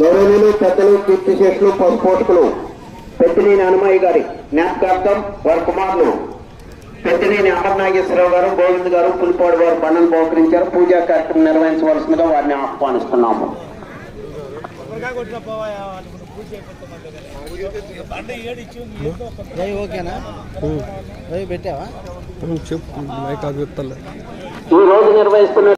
గౌరవనీయులు పెద్దలు కీర్తిశేషులు పశుపోషకులు పెద్దినేని హనుమయ్య గారి జ్ఞాపకార్థం వారి కుమారులు. పెద్దినేని అమర్నాగేశ్వరరావు గారు గోవింద్ గారు పులిపాడు వారు బండను బహుకరించారు. పూజా కార్యక్రమం నిర్వహించవలసిందిగా వారిని ఆహ్వానిస్తున్నాము. ఓకేనా? పెట్టావా? చెప్పు ఈ రోజు నిర్వహిస్తున్న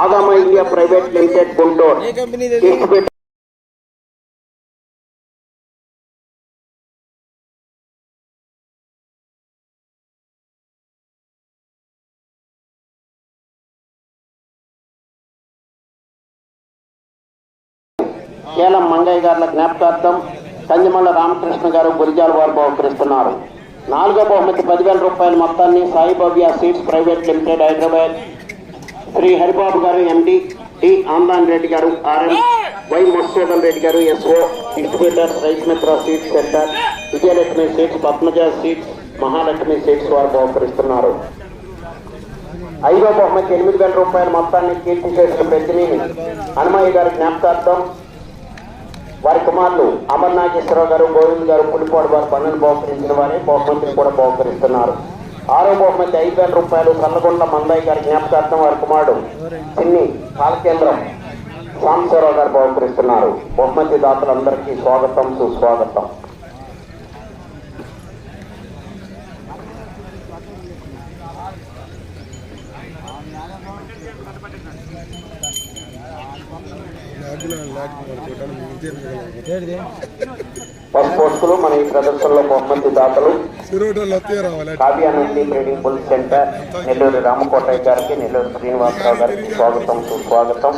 Adama India private limited Guntur. Company Kelam Mangaiah గారుల జ్ఞాపకార్థం కంజమల్ల రామకృష్ణ గారు గురిజాల వారు బహుకరిస్తున్నారు. నాలుగో బహుమతి పదివేల రూపాయల మొత్తాన్ని Saibhavya seeds private limited Hyderabad Shri Haribabu గారు ఎండి టి ఆందాన్ రెడ్డి గారు ఆర్ఎం వై మధుసూదన్ రెడ్డి గారు S O distributor Rythu Mitra seeds centre Vijayalakshmi seeds Padmaja seeds Mahalakshmi seeds వారు బహుకరిస్తున్నారు. ఐదో బహుమతి ఎనిమిది వేల రూపాయల మొత్తాన్ని కీర్తి చేసిన పెద్దినేని హనుమయ్య గారి జ్ఞాపకార్థం వారి కుమారులు అమర్ నాగేశ్వరరావు గారు గోవింద్ గారు పులిపోడు వారు పనులు బహుకరించిన వారే బహుమతిని కూడా బహుకరిస్తున్నారు. ఆరో బహుమతి ఐదు వేల రూపాయలు కన్నగొండ మందయ్య గారి జ్ఞాపకార్థం వారి కుమారుడు చిన్ని పాలకేంద్రం సాంబశివరావు గారు బహుకరిస్తున్నారు బహుమతి దాతలందరికీ స్వాగతం సుస్వాగతం లాగ్లో లాగ్ పశుపోషకులు మన ఈ ప్రదర్శనలో బహుమతి దాతలు. రావాలి? Kavyanandi trading bull centre Nellore Ramakotaiah గారికి నెల్లూరు శ్రీనివాసరావు గారికి స్వాగతం సుస్వాగతం.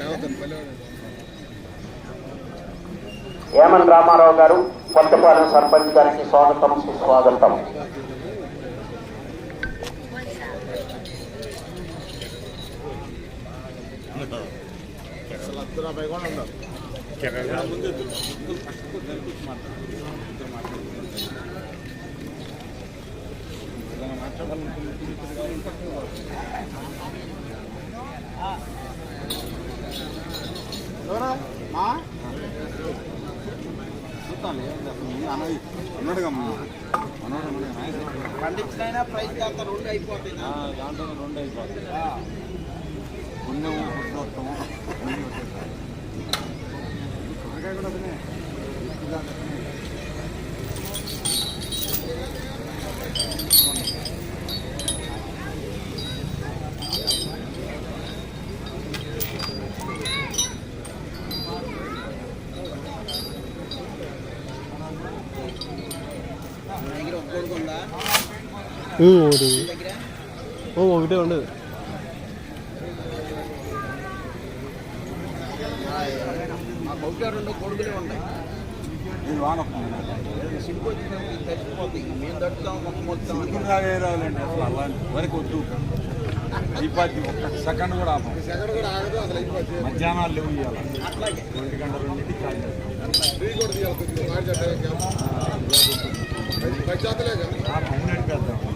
లేవతాను పల్లె ఏమన్ రామారావు గారు కొత్తపాలెం సర్పంచ్ గారికి స్వాగతం సుస్వాగతం. ఇద్దరు అబ్బాయి కూడా అన్నాడుగా పండించినైనా ప్రైస్ కాస్త రెండు అయిపోతాయి. దాంట్లో రెండు అయిపోతాయి రావాలండి అసలు అలాంటి వరకు వద్దు అయిపోద్ది ఒక్క సెకండ్ కూడా ఆపం మధ్యాహ్నాలు లేవు ఇవ్వాలి అట్లాగే ఒంటి గంట రెండింటికి అడిపేద్దాం లేకపోతే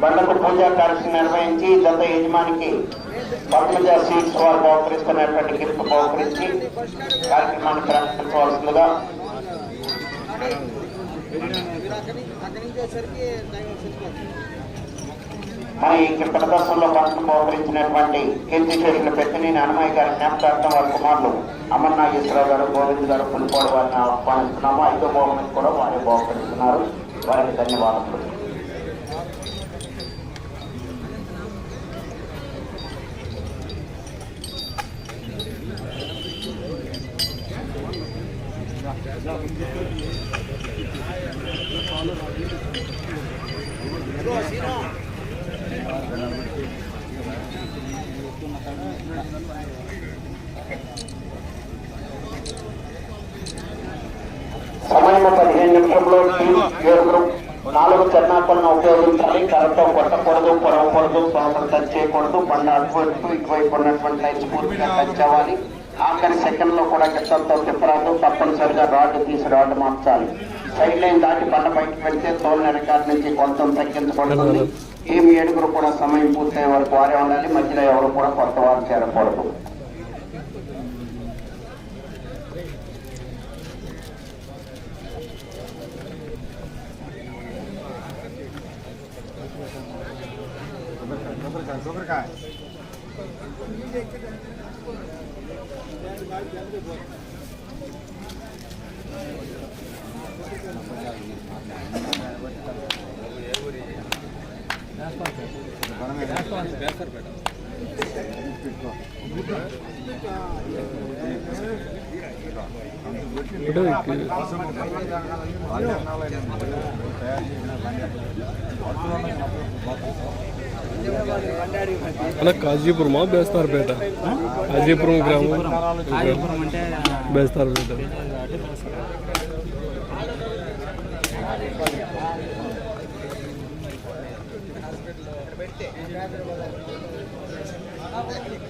Bandar Perpanjangan Sinar Wenci Jatuh Ejman Padmaja seeds వారు బహుకరిస్తున్నటువంటి గిఫ్ట్ బహుకరించి కార్యక్రమాన్ని ప్రారంభించవలసిందిగా మరి ఈ ప్రదర్శనలో పంటను బహుకరించినటువంటి కీర్తి చేసిన పెద్దనేని హనుమయ్య గారి జ్ఞాపకార్థం వారి కుమారులు అమర్ నాగేశ్వరరావు గారు గోవింద్ గారు పులిపోడు వారిని ఆహ్వానిస్తున్నాము. ఐదో బహుమతి కూడా వారే బహుకరిస్తున్నారు. వారికి ధన్యవాదాలు సమయం పదిహేను నిమిషంలో ఏడుగురు నాలుగు చెన్నాపలను ఉపయోగించాలి. కరెక్ట్గా కొట్టకూడదు పొరవకూడదు సోమరు టచ్ చేయకూడదు బండ అటువైపు ఇటువైపు ఉన్నటువంటి లైన్స్ పూర్తిగా టచ్ అవ్వాలి. ఆఖరి సెకండ్లో కూడా గిట్టంతో తిప్పరాదు తప్పనిసరిగా రాడ్ తీసి రాడ్ మార్చాలి. సైడ్ లైన్ దాటి బండ బయటకు వెళ్తే తోలు రికార్డ్ నుంచి కొంచెం తగ్గించబడుతుంది. టీం ఏడుగురు కూడా సమయం పూర్తయ్యే వరకు వారే ఉండాలి. మధ్యలో ఎవరు కూడా కొత్త వారు చేరకూడదు. ఇప్పుడు అలా కాజీపురమా బేస్తార్పేట కాజీపురం గ్రామం బేస్తార్పేట రెడీ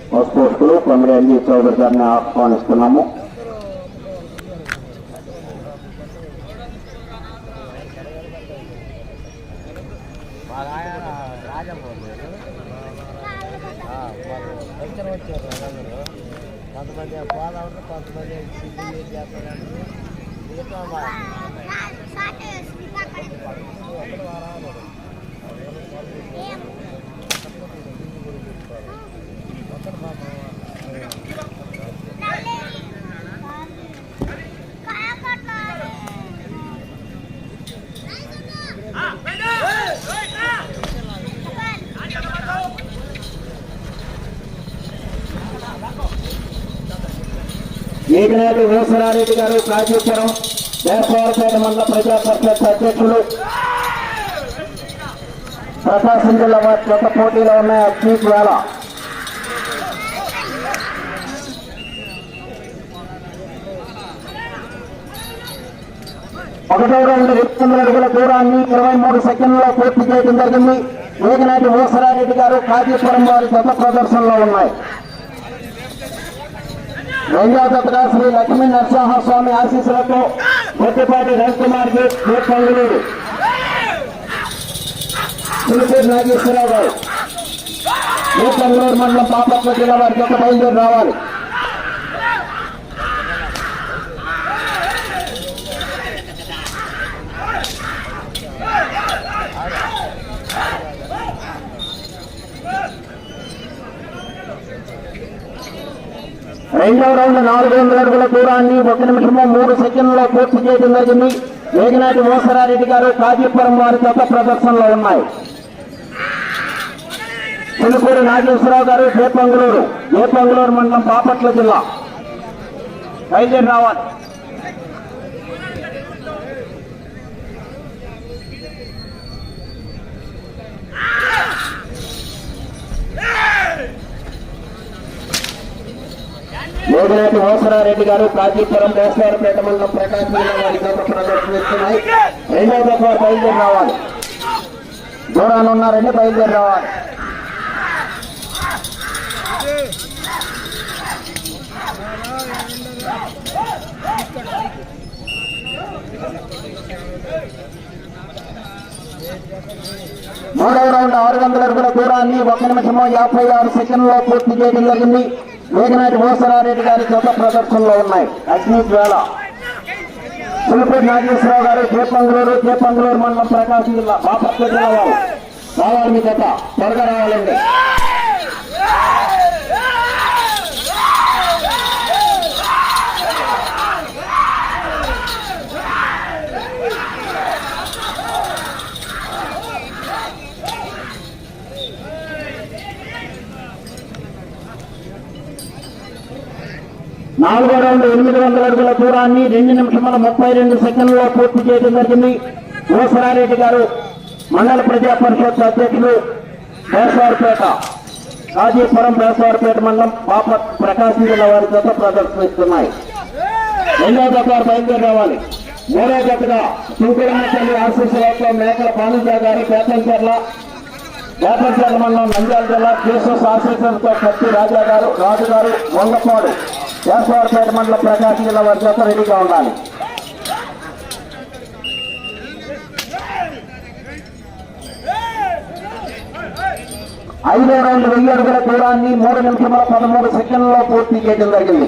పోస్టులు కొమ్మడి ఎల్జీ చౌదరి గారిని ఆహ్వానిస్తున్నాము ఏకనాటి వేసరారెడ్డి గారు కాజీపురం దేశవారపేట మండల ప్రజా పరిషత్ అధ్యక్షులు ప్రకాశం జిల్లా వారి కొత్త పోటీలో ఉన్నాయి అత్యీక్ వేళ. ఒకటో రెండు రెండు అడుగుల దూరాన్ని ఇరవై మూడు సెకండ్లలో పూర్తి చేయడం జరిగింది. ఏకనాటి వేసరారెడ్డి గారు కాజీపురం వారి జత ప్రదర్శనలో ఉన్నాయి. రెండవ శ్రీ లక్ష్మీ నరసింహస్వామి ఆశీస్సులతో గొట్టిపాటి రవికుమార్ గేట్ గేట్ పంగులూరు పులిపేరు నాగేశ్వరరావు గారు. గేట్ పంగులూరు మండలం పాపత్వ జిల్లా వారికి ఒక బయలుదేరి రావాలి. రెండవ రౌండ్ నాలుగు వందల అడుగుల దూరాన్ని ఒక నిమిషము మూడు సెకండ్లో పూర్తి చేయడం జరిగింది. వేగినాటి మోసరారెడ్డి గారు కాజీపురం వారి జత ప్రదర్శనలో ఉన్నాయి. పులిపూడి నాగేశ్వరరావు గారు జేపంగులూరు జేపంగులూరు మండలం బాపట్ల జిల్లా. బయలుదేరి రావాలి. వేగినాటి మోసరారెడ్డి గారు కాజీపురం దేశవారపేట మండలం ప్రకాశం జిల్లా వారి జత ప్రదర్శనిస్తున్నాయి రెండో దఫ బయలుదేరి రావాలి. దూరాలు ఉన్నారండి బయలుదేరి రావాలి. మూడవ రౌండ్ ఆరు వందల అడుగుల దూరాన్ని ఒక నిమిషము యాభై ఆరు సెకండ్లో పూర్తి చేయడం జరిగింది. వేగనాటి మోసరారెడ్డి గారి జత ప్రదర్శనలో ఉన్నాయి. అగ్ని జ్వాల. పులిపూడి నాగేశ్వరరావు గారు చేపంగులూరు చేపంగులూరు మండలం ప్రకాశం జిల్లా బాపట్ల జిల్లా వారు. రావాలి మీ జత. త్వరగా రావాలండి. నాలుగో రౌండ్ ఎనిమిది వందల అడుగుల దూరాన్ని రెండు నిమిషముల ముప్పై రెండు సెకండ్లలో పూర్తి చేయడం జరిగింది. ఓసరారెడ్డి గారు మండల ప్రజా పరిషత్ అధ్యక్షులు బేసవారిపేట కాజీపురం బేసవారిపేట మండలం పాప ప్రకాశం జిల్లా వారి జత ప్రదర్శనిస్తున్నాయి రెండో జత బయలుదేరి రావాలి. మూడో జతగా సింకురమ్మ ఆర్సీసీ మేకల పానుజా గారి పేతంచెర్ల వేపంచెర్ల మండలం నంద్యాల జిల్లా కేసెస్ ఆర్సీసీతో కత్తి రాజా గారు రాజు గారు వంగపాడు కేశవరపేట మండల ప్రకాశం జిల్లా వారి రెడీగా ఉండాలి. ఐదో రౌండ్ వెయ్యి అడుగుల దూరాన్ని మూడు నిమిషముల పదమూడు సెకండ్లలో పూర్తి చేయడం జరిగింది.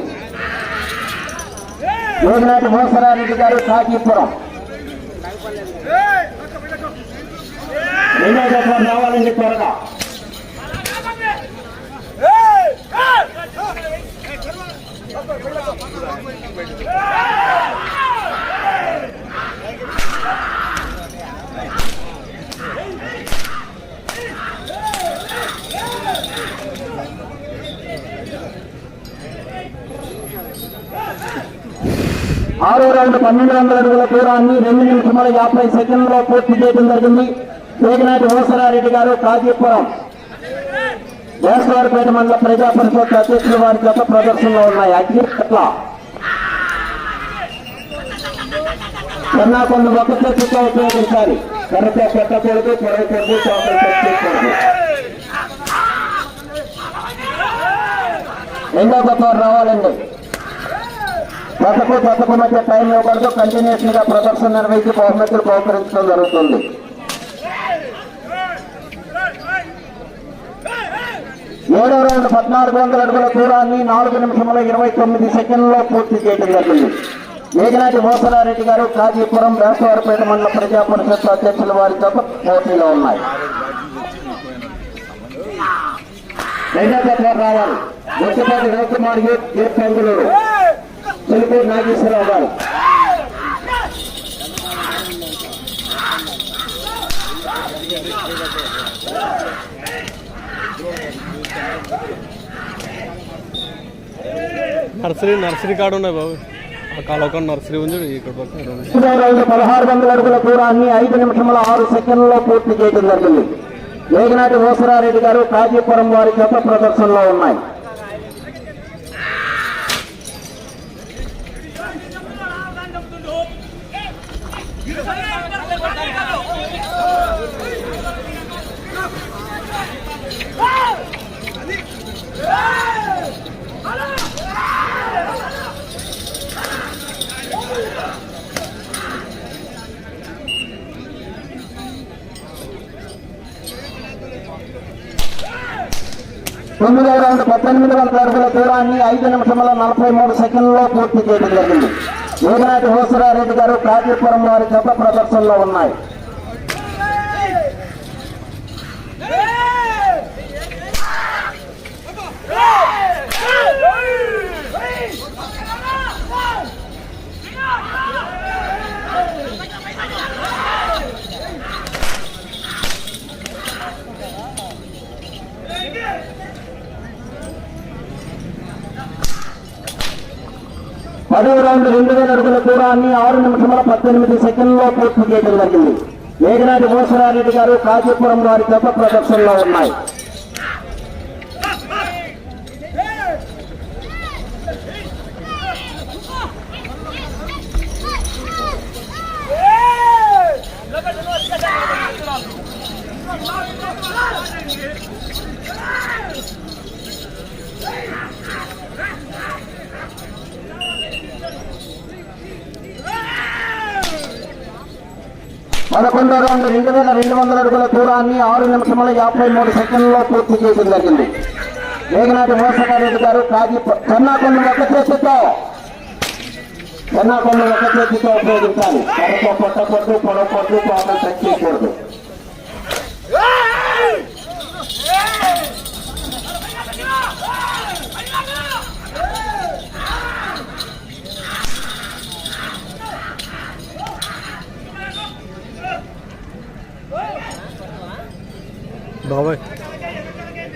యోగినాటి మోసరారెడ్డి గారు కాజీపురం. రెండో జత రావాలండి త్వరగా. ఆరో రౌండ్ పన్నెండు వందల అడుగుల దూరాన్ని రెండు నిమిషముల యాభై సెకండ్లలో పూర్తి చేయడం జరిగింది. వేగనాటి ఓసరారెడ్డి గారు కాజీపురం. వేసవారిపేట మండల ప్రజా పరిషత్ అధ్యక్షుల వారి జత ప్రదర్శనలో ఉన్నాయి. అగ్ని పట్ల కన్నా కొన్ని ఒక చుట్టూ ఉపయోగించాలి కర్రతో పెట్టకూడదు పొడవకూడదు చేపలు పెట్టకూడదు రెండో రావాలండి. జతకు జతకు మధ్య టైం ఇవ్వకూడదు. కంటిన్యూషన్గా ప్రదర్శన నిర్వహించి బహుమతులు బహుకరించడం జరుగుతుంది. ఏడో రౌండ్ పద్నాలుగు వందల అడుగుల దూరాన్ని నాలుగు నిమిషముల ఇరవై తొమ్మిది సెకండ్లలో పూర్తి చేయడం జరిగింది. మేఘనాటి మోసరారెడ్డి గారు కాజీపురం వేసవారిపేట మండల ప్రజా పరిషత్ అధ్యక్షుల వారి తప్ప పోటీలో ఉన్నాయి. రెండో జత రావాలి. గొప్పపాటి రవికుమార్ యూత్ యూత్ బెంగళూరు చిలుకూరు నాగేశ్వరరావు గారు. నర్సరీ నర్సరీ కాడ ఉన్నాయి బాబు. ఇక్కడ పదహారు వందల అడుగుల దూరాన్ని ఐదు నిమిషముల ఆరు సెకండ్లలో పూర్తి చేయడం జరిగింది మేఘనాటి మోసరారెడ్డి గారు కాజీపురం వారి జత ప్రదర్శనలో ఉన్నాయి తొమ్మిదో రౌండ్ పద్దెనిమిది వందల అడుగుల దూరాన్ని ఐదు నిమిషముల నలభై మూడు సెకండ్లలో పూర్తి చేయడం జరిగింది. మేఘనాటి హోసరారెడ్డి గారు కాజీపురం వారి చెత్త ప్రదర్శనలో ఉన్నాయి. పదవ రౌండ్ రెండు వేల అడుగుల దూరాన్ని ఆరు నిమిషముల పద్దెనిమిది సెకండ్లో పూర్తి చేయడం జరిగింది. మేఘనాటి మోసరారెడ్డి గారు కాజీపురం వారి గొప్ప ప్రదర్శనలో ఉన్నాయి. పదకొండో రౌండ్ రెండు వేల రెండు వందల అడుగుల దూరాన్ని ఆరు నిమిషముల యాభై మూడు సెకండ్లలో పూర్తి చేయడం జరిగింది. మేఘనాథ మోసగారెడ్డి గారు కాజీ చెన్నాకొండ ఒక చేతితో చెన్నాకొండ ఒక చేతితో ఉపయోగించాలి. కరతో కొట్టకూడదు పొట్టు పాపం టచ్ చేయకూడదు బాబాయ్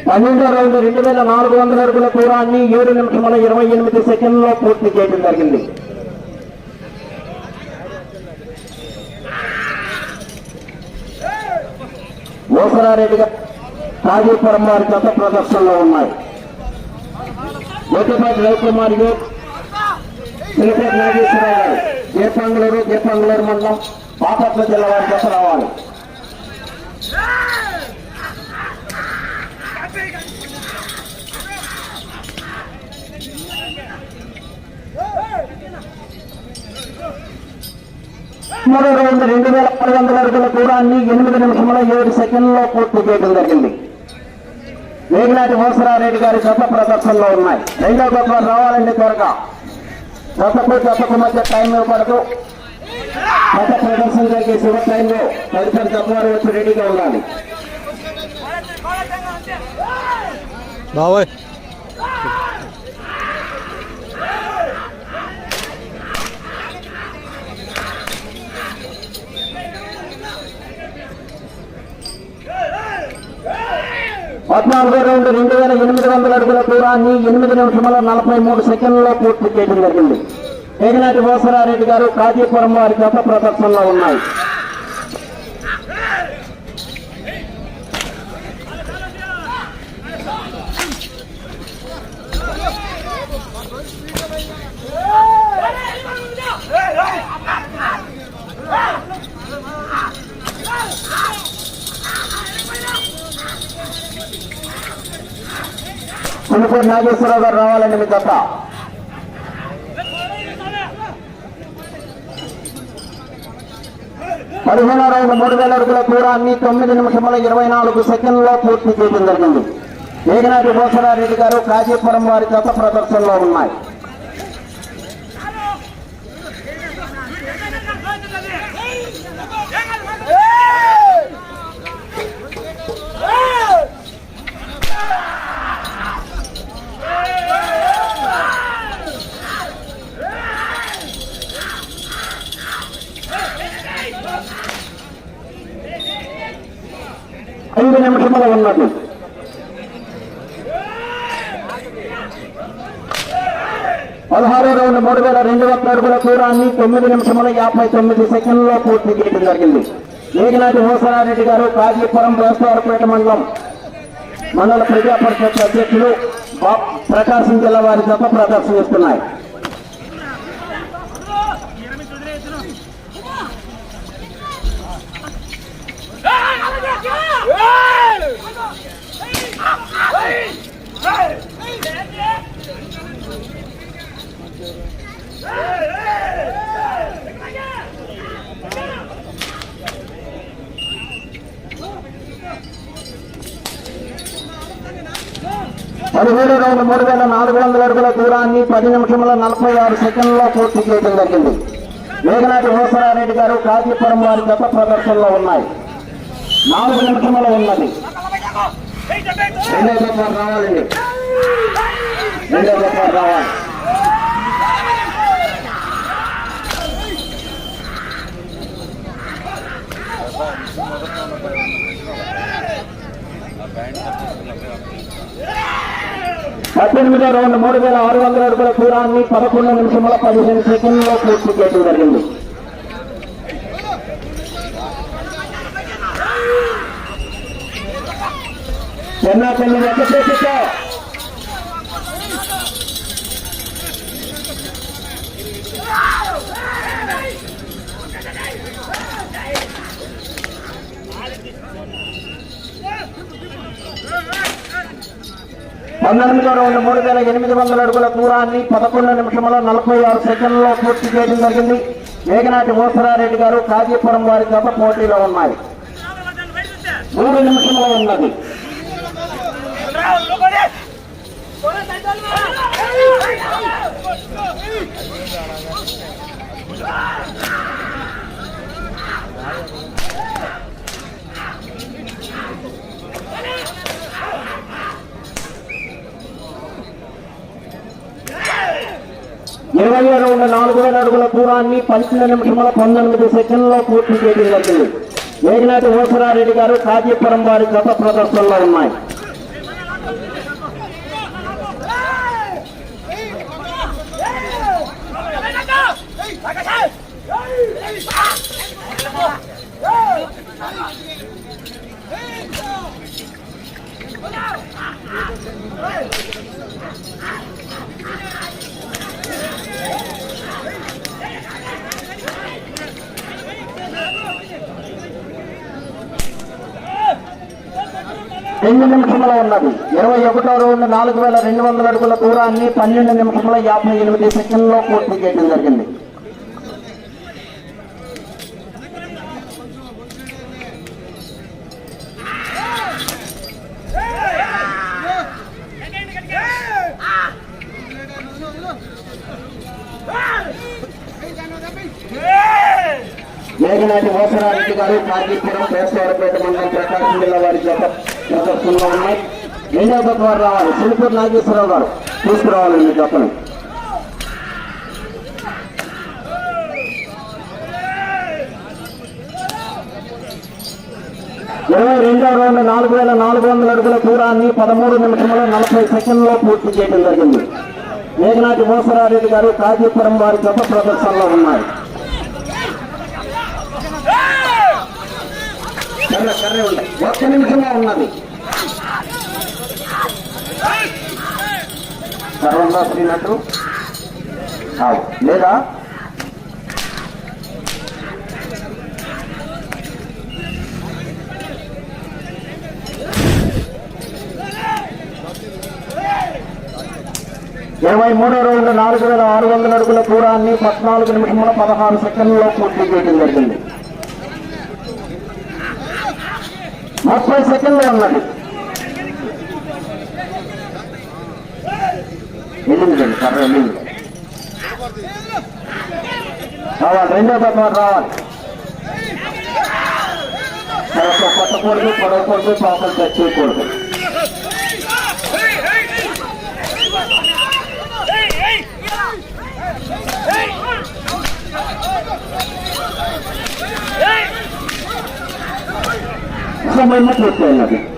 పన్నెండో రౌండ్ రెండు వేల నాలుగు వందల అడుగుల దూరాన్ని ఏడు నిమిషముల ఇరవై ఎనిమిది సెకండ్లో పూర్తి చేయడం జరిగింది. మోసరారెడ్డి గారు కాజీపురం వారి గత ప్రదర్శనలో ఉన్నాయి గోటిపాటి రవికుమార్ యూత్ నాగేశ్వరరావు గారు జేపంగులూరు జేపంగులూరు మండలం బాపట్ల జిల్లా వారి గత రావాలి. మూడో రౌండ్ రెండు వేల ఆరు వందల అడుగుల దూరాన్ని ఎనిమిది నిమిషముల ఏడు సెకండ్లో పూర్తి చేయడం జరిగింది. మేఘనాటి మోసరారెడ్డి గారి గత ప్రదర్శనలో ఉన్నాయి. రెండో గొప్ప రావాలండి త్వరగా. గతకు గతకు మధ్య టైం ఇవ్వబడదు గత ప్రదర్శన జరిగే శివ టైంలో తదుపరి గతవారు వచ్చి రెడీగా ఉండాలి. బాబాయ్. పద్నాలుగో రౌండ్ రెండు వేల ఎనిమిది వందల అడుగుల దూరాన్ని ఎనిమిది నిమిషముల నలభై మూడు సెకండ్లలో పూర్తి చేయడం జరిగింది. మేఘనాటి మోసరారెడ్డి గారు కాజీపురం వారి గత ప్రదర్శనలో ఉన్నాయి. చిన్నపూడి గారు రావాలండి మీ తప్ప. పదిహేను రౌండ్ మూడు వేల అడుగుల అన్ని తొమ్మిది నిమిషముల ఇరవై నాలుగు సెకండ్లో పూర్తి చేయడం జరిగింది. మేఘనాటి భూసరారెడ్డి గారు కాజీపురం వారి గత ప్రదర్శనలో ఉన్నాయి ఐదు నిమిషముల ఉన్నది పదహారో రౌండ్ మూడు వేల రెండు వందల అడుగుల దూరాన్ని తొమ్మిది నిమిషముల యాభై తొమ్మిది సెకండ్లో పూర్తి చేయడం జరిగింది. మేఘనాటి మోసరారెడ్డి గారు కాజీపురం వ్యవస్థాపేట మండలం మండల ప్రజాపరిషత్ అధ్యక్షులు ప్రకాశం జిల్లా వారి తప్ప ప్రదర్శనిస్తున్నాయి పదిహేడు రెండు మూడు వేల నాలుగు వందల అడుగుల దూరాన్ని పది నిమిషముల నలభై ఆరు సెకండ్లో పూర్తి చేయడం జరిగింది. మేఘనాటి మోసరారెడ్డి గారు కాజీపురం వారి గత ప్రదర్శనలో ఉన్నాయి. నాలుగు నిమిషముల ఉన్నది. రెండో గొప్ప రావాలండి రెండో గొప్ప రావాలి. పద్దెనిమిదో రౌండ్ మూడు వేల ఆరు వందల అడుగుల దూరాన్ని పదకొండు నిమిషముల పదిహేను సెకండ్లో పూర్తి చేయడం జరిగింది. చెన్నా చెల్లి వెంకటేశ్వర పంతొమ్మిదో రౌండ్ మూడు వేల ఎనిమిది వందల అడుగుల దూరాన్ని పదకొండు నిమిషముల నలభై ఆరు సెకండ్లలో పూర్తి చేయడం జరిగింది. మేఘనాటి మోసరారెడ్డి గారు కాజీపురం వారి జత పోటీలో ఉన్నాయి. మూడు నిమిషంలో ఉన్నది. ఇరవై రెండు నాలుగు వేల అడుగుల దూరాన్ని పన్నెండు నిమిషముల పంతొమ్మిది సెకండ్లో పూర్తి చేయడం జరిగింది మేఘనాటి గారు కాజీపురం వారి గత ప్రదర్శనలో ఉన్నాయి. రెండు నిమిషముల ఉన్నది. ఇరవై ఒకటో రౌండ్ నాలుగు వేల రెండు వందల అడుగుల దూరాన్ని పన్నెండు నిమిషముల యాభై ఎనిమిది సెకండ్లో పూర్తి చేయడం జరిగింది. మేఘనాటి మోసరారెడ్డి గారు కార్గిపురం కేశవరపేట మండలం ప్రకాశం జిల్లా వారి జత ప్రదర్శనలో ఉన్నాయి. రెండవ జత వారు రావాలి. సిలిపూర్ నాగేశ్వరరావు గారు తీసుకురావాలండి మీ ఇరవై రెండవ రౌండ్ నాలుగు వేల నాలుగు వందల అడుగుల దూరాన్ని పదమూడు నిమిషముల నలభై సెకండ్లో పూర్తి చేయడం జరిగింది. మేఘనాటి మోసరారెడ్డి గారు కాజీపురం వారి జత ప్రదర్శనలో ఉన్నారు. కర్ర ఒక్క నిమిషంలో ఉన్నది. సర్వంగా శ్రీనట్టు లేదా? ఇరవై మూడో రౌండ్ నాలుగు వేల ఆరు వందల అడుగుల దూరాన్ని పద్నాలుగు నిమిషంలో పదహారు సెకండ్లలో పూర్తి చేయడం జరిగింది. ముప్పై సెకండ్లు ఉన్నది వెళ్ళింది రండి కర్ర వెళ్ళింది రావాలి రెండో తత్వం రావాలి పొడవ కొట్టకూడదు పొడవకూడదు పాపలు తెచ్చేయకూడదు आपल्या महिन्यात होत जायला लागेल.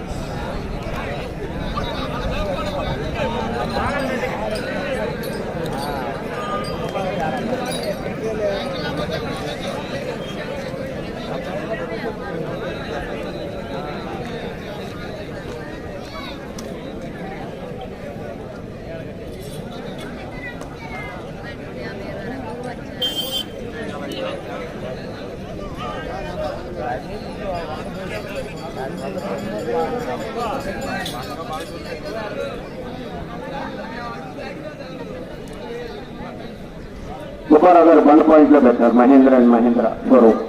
బండ్ పాయింట్లో పెట్టారు మహేంద్ర అండ్ మహేంద్ర షోరూమ్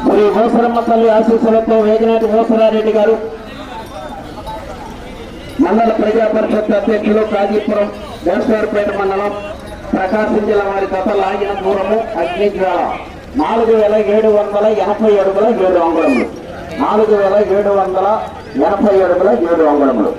శ్రీ మోసరమ్మ తల్లి ఆశీస్సులతో వేగినాటి మోసరారెడ్డి గారు మండల ప్రజా పరిషత్ అధ్యక్షులు కాజీపురం దేశవారిపేట మండలం ప్రకాశం జిల్లా వారి గత లాగిన దూరము అగ్నిజ్వాల నాలుగు వేల ఏడు వందల ఎనభై అడుగుల ఏడు అంగుళములు నాలుగు వేల ఏడు వందల ఎనభై అడుగుల ఏడు అంగుళములు